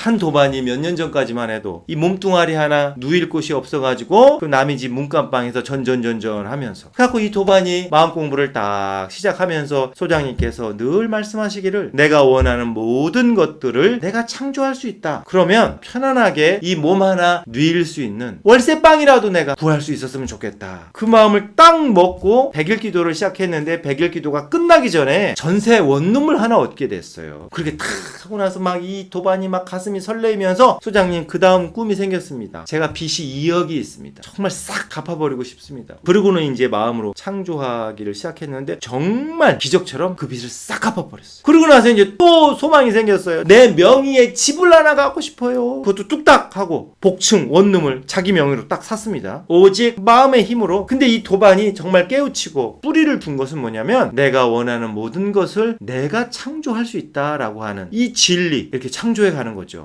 한 도반이 몇 년 전까지만 해도 이 몸뚱아리 하나 누일 곳이 없어가지고 그 남의 집 문간방에서 전전전전 하면서 그래갖고 이 도반이 마음 공부를 딱 시작하면서 소장님께서 늘 말씀하시기를 내가 원하는 모든 것들을 내가 창조할 수 있다. 그러면 편안하게 이 몸 하나 누일 수 있는 월세방이라도 내가 구할 수 있었으면 좋겠다. 그 마음을 딱 먹고 백일 기도를 시작했는데 백일 기도가 끝나기 전에 전세 원룸을 하나 얻게 됐어요. 그렇게 탁 하고 나서 막 이 도반이 막 가슴 이 설레이면서 소장님 그 다음 꿈이 생겼습니다. 제가 빚이 2억이 있습니다. 정말 싹 갚아버리고 싶습니다. 그러고는 이제 마음으로 창조하기를 시작했는데 정말 기적처럼 그 빚을 싹 갚아버렸어요. 그러고 나서 이제 또 소망이 생겼어요. 내 명의의 집을 하나 갖고 싶어요. 그것도 뚝딱 하고 복층 원룸을 자기 명의로 딱 샀습니다. 오직 마음의 힘으로. 근데 이 도반이 정말 깨우치고 뿌리를 둔 것은 뭐냐면 내가 원하는 모든 것을 내가 창조할 수 있다라고 하는 이 진리 이렇게 창조해 가는 거죠.